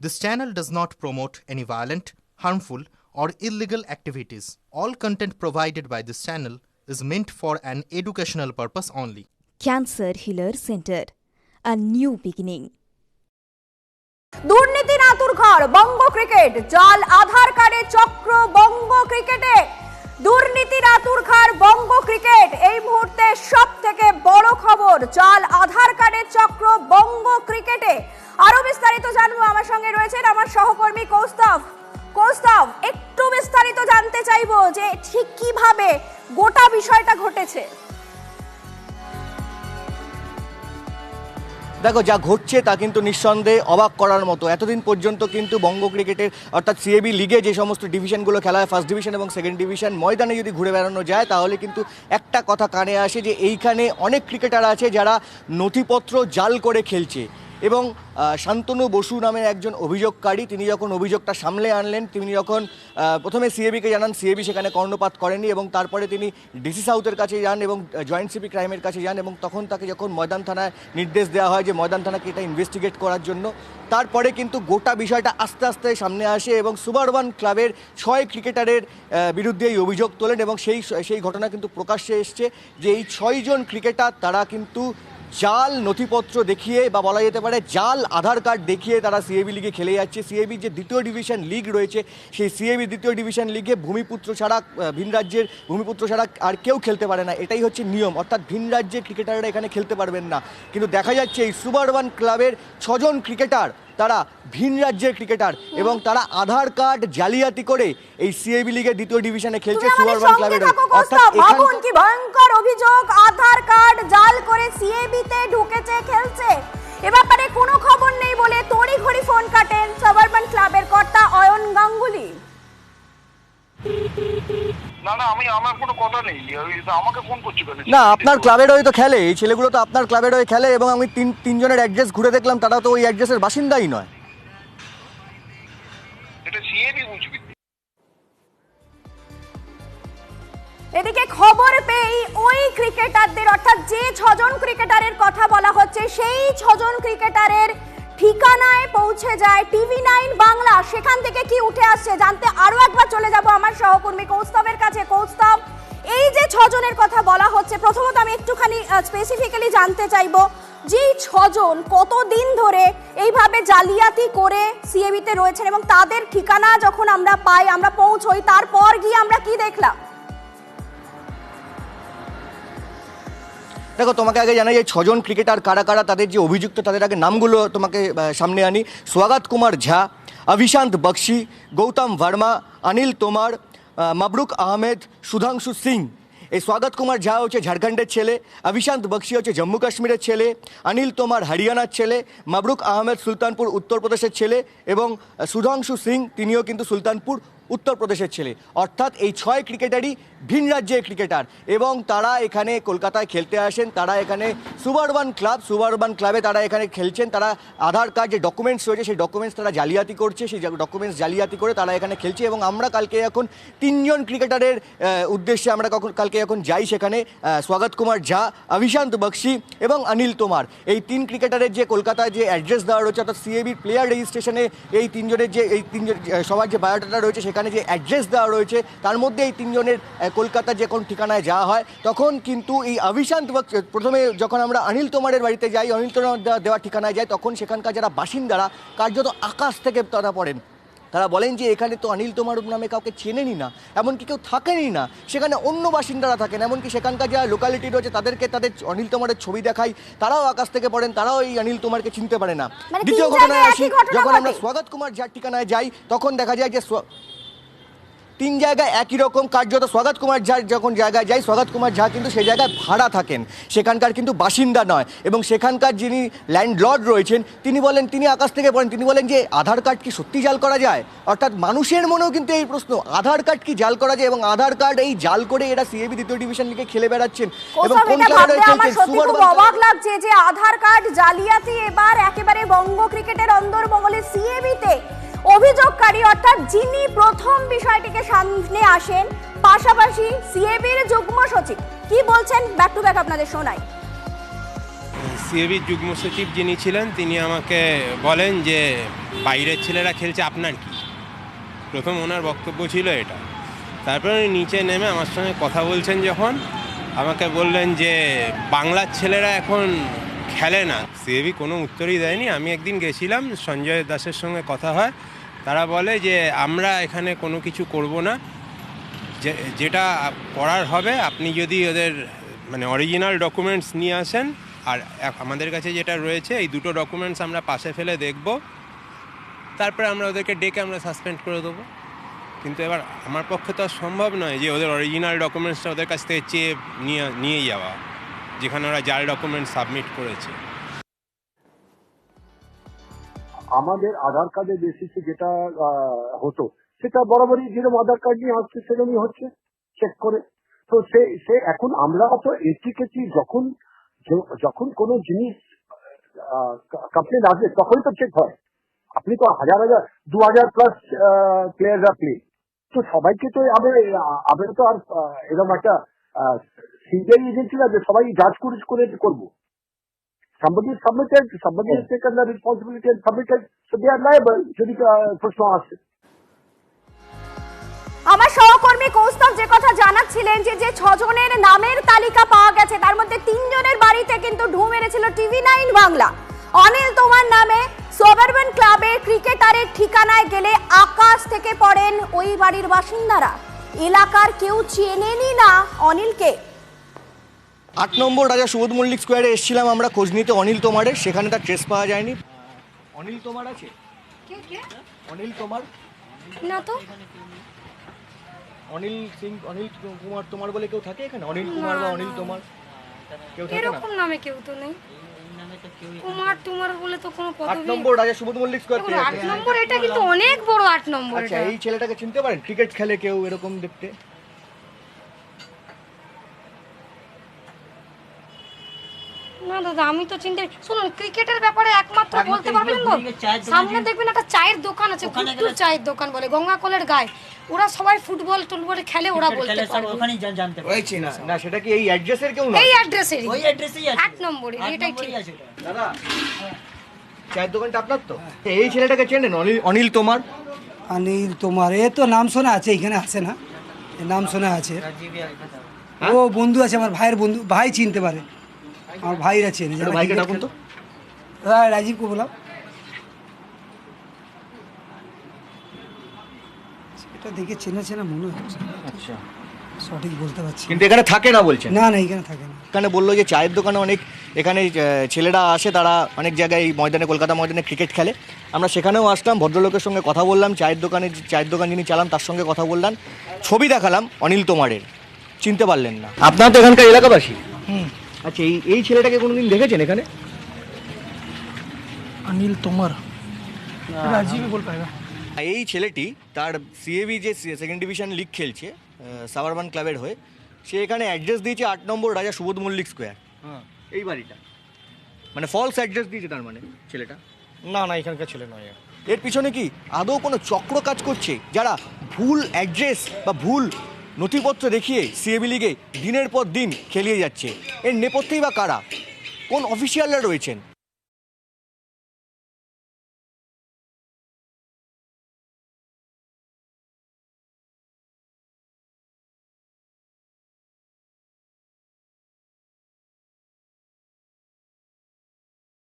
This channel does not promote any violent, harmful, or illegal activities. All content provided by this channel is meant for an educational purpose only. Cancer Healer Center, a new beginning. দুর্নীতি নাতুর ঘর বঙ্গ cricket জাল আধার কার্ডে চক্র বঙ্গ ক্রিকেটে দুর্নীতির আতুরঘর বঙ্গ cricket, এই মুহূর্তে সব থেকে বড় খবর জাল আধার কার্ডের চক্র বঙ্গ ক্রিকেটে। আরও বিস্তারিত জানব আমার সঙ্গে রয়েছেন আমার সহকর্মী কৌস্তভ কৌস্তভ একটু বিস্তারিত জানতে চাইব যে ঠিক কীভাবে গোটা বিষয়টা ঘটেছে? দেখো, যা ঘটছে তা কিন্তু নিঃসন্দেহে অবাক করার মতো। এতদিন পর্যন্ত কিন্তু বঙ্গ ক্রিকেটের, অর্থাৎ সিএবি লিগে যে সমস্ত ডিভিশনগুলো খেলা হয় ফার্স্ট ডিভিশন এবং সেকেন্ড ডিভিশন ময়দানে যদি ঘুরে বেড়ানো যায়, তাহলে কিন্তু একটা কথা কানে আসে যে এইখানে অনেক ক্রিকেটার আছে যারা নথিপত্র জাল করে খেলছে। এবং শান্তনু বসু নামের একজন অভিযোগকারী, তিনি যখন অভিযোগটা সামলে আনলেন, তিনি যখন প্রথমে সিএবিকে জানান, সিএবি সেখানে কর্ণপাত করেনি এবং তারপরে তিনি ডিসি সাউথের কাছে যান এবং জয়েন্ট সিপি ক্রাইমের কাছে যান এবং তখন তাকে যখন ময়দান থানায় নির্দেশ দেওয়া হয় যে ময়দান থানাকে এটা ইনভেস্টিগেট করার জন্য, তারপরে কিন্তু গোটা বিষয়টা আস্তে আস্তে সামনে আসে এবং সুবারবান ক্লাবের ছয় ক্রিকেটারের বিরুদ্ধে এই অভিযোগ তোলেন এবং সেই সেই ঘটনা কিন্তু প্রকাশ্যে এসছে যে এই ছয়জন ক্রিকেটার, তারা কিন্তু জাল নথিপত্র দেখিয়ে বা বলা যেতে পারে জাল আধার কার্ড দেখিয়ে তারা সিএবি লিগে খেলে যাচ্ছে। সিএবি যে দ্বিতীয় ডিভিশন লিগ রয়েছে, সেই সিএবি দ্বিতীয় ডিভিশন লিগে ভূমিপুত্র ছাড়া ভিন রাজ্যের ভূমিপুত্র ছাড়া আর কেউ খেলতে পারে না। এটাই হচ্ছে নিয়ম। অর্থাৎ ভিন রাজ্যের ক্রিকেটাররা এখানে খেলতে পারবেন না। কিন্তু দেখা যাচ্ছে এই সুবারবান ক্লাবের ছজন ক্রিকেটার তারা ভিন রাজ্যের ক্রিকেটার এবং তারা আধার কার্ড জালিয়াতি করে এই সিএবি লিগের দ্বিতীয় ডিভিশনে খেলছে সঙ্গে ক্লাবের ভাবুন কি ভয়ঙ্কর অভিযোগ আধার কার্ড জাল করে সিএবি তে ঢুকেছে খেলছে। এ ব্যাপারে কোনো খবর নেই বলে তড়ি ঘড়ি ফোন কাটেন সাবারবান ক্লাবের কর্তা অয়ন গাঙ্গুলি। না না আমি আমার কোনো কথা নেই আমাকে ফোন করছ না আপনার ক্লাবের হয়ে তো খেলে এই ছেলেগুলো তো আপনার ক্লাবের হয়ে খেলে এবং আমি তিন তিনজনের অ্যাড্রেস ঘুরে দেখলাম তারা তো ওই অ্যাড্রেসের বাসিন্দাই নয়। এটা সিএবি বুঝবি এদিকে খবর পেয়েই ওই ক্রিকেটারদের অর্থাৎ যে ছজন ক্রিকেটারের কথা বলা হচ্ছে সেই ছজন ক্রিকেটারের ঠিকানায় পৌঁছে যায় টিভি নাইন বাংলা। সেখান থেকে কি উঠে আসছে জানতে আরও একবার চলে যাব আমার সহকর্মী কৌস্তবের কাছে। কৌস্তব, এই যে ছজনের কথা বলা হচ্ছে, প্রথমত আমি একটুখানি স্পেসিফিক্যালি জানতে চাইব যে ছজন কতদিন ধরে এইভাবে জালিয়াতি করে সিএবিতে রয়েছেন এবং তাদের ঠিকানা যখন আমরা পাই, আমরা পৌঁছই, তারপর গিয়ে আমরা কি দেখলাম? দেখো, তোমাকে আগে জানাই যে ছজন ক্রিকেটার কারা কারা, তাদের যে অভিযুক্ত, তাদের আগে নামগুলো তোমাকে সামনে আনি। স্বাগত কুমার ঝা, অভিশান্ত বক্সি, গৌতম ভার্মা, অনিল তোমার মাবরুক আহমেদ, সুধাংশু সিং। এই স্বাগত কুমার ঝা হচ্ছে ঝাড়খণ্ডের ছেলে, অভিশান্ত বক্সি হচ্ছে জম্মু কাশ্মীরের ছেলে, অনিল তোমার হরিয়ানার ছেলে, মাবরুক আহমেদ সুলতানপুর উত্তরপ্রদেশের ছেলে এবং সুধাংশু সিং, তিনিও কিন্তু সুলতানপুর উত্তরপ্রদেশের ছেলে। অর্থাৎ এই ছয় ক্রিকেটারই ভিন রাজ্যের ক্রিকেটার। এবং তারা এখানে কলকাতায় খেলতে আসেন, তারা এখানে সুবারবান ক্লাব, সুবারবান ক্লাবে তারা এখানে খেলছেন, তারা আধার কার্ড যে ডকুমেন্টস রয়েছে, সেই ডকুমেন্টস তারা জালিয়াতি করছে, সেই ডকুমেন্টস জালিয়াতি করে তারা এখানে খেলছে। এবং আমরা কালকে এখন তিনজন ক্রিকেটারের উদ্দেশ্যে আমরা কখন কালকে এখন যাই সেখানে স্বাগত কুমার ঝা, অভিশান্ত বক্সি এবং অনিল তোমার। এই তিন ক্রিকেটারের যে কলকাতায় যে অ্যাড্রেস দেওয়া রয়েছে, অর্থাৎ সিএবির প্লেয়ার রেজিস্ট্রেশনে এই তিনজনের যে এই তিনজন সবার যে বায়োডাটা রয়েছে, সেখানে যে অ্যাড্রেস দেওয়া রয়েছে তার মধ্যে এই তিনজনের কলকাতা যে কোন ঠিকানায় যাওয়া হয়। তখন কিন্তু এই অভিশান্ত প্রথমে যখন আমরা অনিল তোমারের বাড়িতে যাই অনিল তোমার দেওয়া- ঠিকানায় যাই তখন সেখানকার যারা বাসিন্দারা কার্যত আকাশ থেকে তারা পড়েন। তারা বলেন যে এখানে তো অনিল তোমার নামে কাউকে চেনেনি না এমনকি কেউ থাকেনই না। সেখানে অন্য বাসিন্দারা থাকেন এমনকি সেখানকার যারা লোকালিটি রয়েছে তাদেরকে তাদের অনিল তোমারের ছবি দেখাই। তারাও আকাশ থেকে পড়েন তারাও এই অনিল তোমারকে চিনতে পারে না। মানে দ্বিতীয় ঘটনায় আসি যখন আমরা স্বাগত কুমার যার ঠিকানায় যাই তখন দেখা যায় যে তিন জায়গায় একই রকম কার্যত স্বাগত কুমার ঝা যখন জায়গায় যাই স্বাগত কুমার ঝা কিন্তু সেই জায়গায় ভাড়া থাকেন। সেখানকার কিন্তু বাসিন্দা নয়। এবং সেখানকার যিনি ল্যান্ডলর্ড রয়েছেন তিনি বলেন তিনি আকাশ থেকে পড়েন তিনি বলেন যে আধার কার্ড কি সত্যি জাল করা যায়? অর্থাৎ মানুষের মনেও কিন্তু এই প্রশ্ন আধার কার্ড কি জাল করা যায়? এবং আধার কার্ড এই জাল করে এরা সিএবি দ্বিতীয় ডিভিশন লিগে খেলে বেড়াচ্ছেন। এবং কোন খেলছেন? অবাক লাগছে যে আধার কার্ড জালিয়াতি এবার একেবারে বঙ্গ ক্রিকেটের অন্দরমহলে সিএবিতে অভিযোগকারী অর্থাৎ যিনি প্রথম বিষয়টিকে সামনে আসেন, পাশাপাশি সিএবির যুগ্ম সচিব। কি বলছেন? ব্যাক টু ব্যাক আপনাদের শোনাই সিএবির যুগ্ম সচিব যিনি ছিলেন, তিনি আমাকে বলেন যে বাইরের ছেলেরা খেলছে, আপনার কি? প্রথম ওনার বক্তব্য ছিল এটা। তারপরে উনি নিচে নেমে আমার সঙ্গে কথা বলছেন যখন, আমাকে বললেন যে বাংলার ছেলেরা এখন খেলে না। সিএবি কোনো উত্তরই দেয়নি। আমি একদিন গেছিলাম, সঞ্জয় দাসের সঙ্গে কথা হয়। তারা বলে যে আমরা এখানে কোনো কিছু করব না। যে, যেটা করার হবে, আপনি যদি ওদের মানে অরিজিনাল ডকুমেন্টস নিয়ে আসেন, আর আমাদের কাছে যেটা রয়েছে, এই দুটো ডকুমেন্টস আমরা পাশে ফেলে দেখব। তারপরে আমরা ওদেরকে ডেকে আমরা সাসপেন্ড করে দেবো। কিন্তু এবার আমার পক্ষে তো সম্ভব নয় যে ওদের অরিজিনাল ডকুমেন্টসটা ওদের কাছ থেকে চেয়ে নিয়ে নিয়ে যাওয়া, যেখানে ওরা জাল ডকুমেন্ট সাবমিট করেছে। আমাদের আধার কার্ডের বেসিসে যেটা হতো, সেটা বরাবরই যেরকম আধার কার্ড নিয়ে আসছে, সেরকমই হচ্ছে চেক করে। তো সে সে এখন আমরা তো এটিকেছি যখন যখন কোনো জিনিস কমপ্লেন আসবে, তখনই তো চেক হয়। আপনি তো হাজার হাজার, দু হাজার প্লাস প্লেয়াররা প্লে তো সবাইকে তো আবার আমরা তো আর এরকম একটা সিবিআই এজেন্সি না যে সবাই জাজ করে করব। Somebody is submitted, somebody has taken the responsibility and submitted, so they are liable যদি আহ, প্রশ্ন আসে। আমার সহকর্মী কৌস্তব যে কথা জানাচ্ছিলেন যে যে ছজনের নামের তালিকা পাওয়া গেছে তার মধ্যে তিনজনের বাড়িতে কিন্তু ঢু মেরেছিল টিভি নাইন বাংলা। অনিল তোমার নামে সোবারবান ক্লাবের ক্রিকেটারের ঠিকানায় গেলে আকাশ থেকে পড়েন ওই বাড়ির বাসিন্দারা। এলাকার কেউ চেনেনি না অনিলকে। আট নম্বর রাজা সুবোধ মল্লিক স্কোয়ারে এসেছিলাম আমরা খোঁজ নিতে অনিল তোমারের। সেখানে তার ট্রেস পাওয়া যায়নি। অনিল তোমার আছে? অনিল তোমার? না তো। অনিল সিং অনিল কুমার তোমার বলে কেউ থাকে এখানে? অনিল কুমার বা অনিল তোমার? কেউ থাকে না? এরকম নামে কেউ তো নেই। কুমার টুমার বলে তো কোনো আট নম্বর রাজা সুবোধ মল্লিক স্কোয়ার আট নম্বর এটা কিন্তু অনেক বড় আট নম্বর আচ্ছা এই ছেলেটাকে চিনতে পারেন? ক্রিকেট খেলে কেউ এরকম দেখতে? না দাদা আমি তো চিন্তা শুনুন ক্রিকেটের ব্যাপারে একমাত্র বলতে পারবেন তো? সামনে দেখবেন একটা চায়ের দোকান আছে ফুটবল চায়ের দোকান বলে গঙ্গা কলের গায়ে। ওরা সবাই ফুটবল টুটবল খেলে ওরা বলতে পারবে। ওই চিনা না সেটা কি এই অ্যাড্রেসের কেউ না এই অ্যাড্রেসের ওই অ্যাড্রেসেই আছে। আট নম্বরে এটাই ঠিক। দাদা চায়ের দোকানটা আপনার তো? এই ছেলেটাকে চেনেন? অনিল অনিল তোমার? অনিল তোমার এ তো নাম শোনা আছে এখানে আছে না? এ নাম শোনা আছে। ও বন্ধু আছে আমার ভাইয়ের বন্ধু ভাই চিনতে পারে। আমার ভাইরা চেনে যারা ভাইকে ডাকুন তো। হ্যাঁ রাজীবকে বললাম এটা দেখে চেনা চেনা মনে হচ্ছে। আচ্ছা। সঠিক বলতে পারছি কিন্তু এখানে থাকে না বলছেন? না না এখানে থাকে না। এখানে বলল যে চায়ের দোকানে অনেক এখানে ছেলেরা আসে তারা অনেক জায়গায় এই ময়দানে কলকাতা ময়দানে ক্রিকেট খেলে। আমরা সেখানেও আসলাম ভদ্রলোকের সঙ্গে কথা বললাম চায়ের দোকানে চায়ের দোকান যিনি চালান তার সঙ্গে কথা বললাম। ছবি দেখালাম অনিল তোমারের। চিনতে পারলেন না। আপনার তো এখানকার এলাকাবাসী। আচ্ছা এই এই ছেলেটাকে কোনোদিন দেখেছেন এখানে? অনিল তোমার। রাজীব বল পাएगा এই ছেলেটি তার সিএবি যে সেকেন্ড ডিভিশন লিগ খেলছে সাবারবান ক্লাবের হয়ে সে এখানে অ্যাড্রেস দিয়েছে আট নম্বর রাজা সুবোধ মল্লিক স্কোয়ার এই বাড়িটা। মানে ফলস অ্যাড্রেস দিয়েছে তার মানে ছেলেটা। না না এখানকার ছেলে নয়। এর পিছনে কি আদৌ কোনো চক্র কাজ করছে? যারা ভুল অ্যাড্রেস বা ভুল নথিপত্র দেখিয়ে সিএবি লিগে দিনের পর দিন খেলিয়ে যাচ্ছে। এর নেপথ্যেই বা কারা? কোন অফিসিয়ালরা রয়েছেন?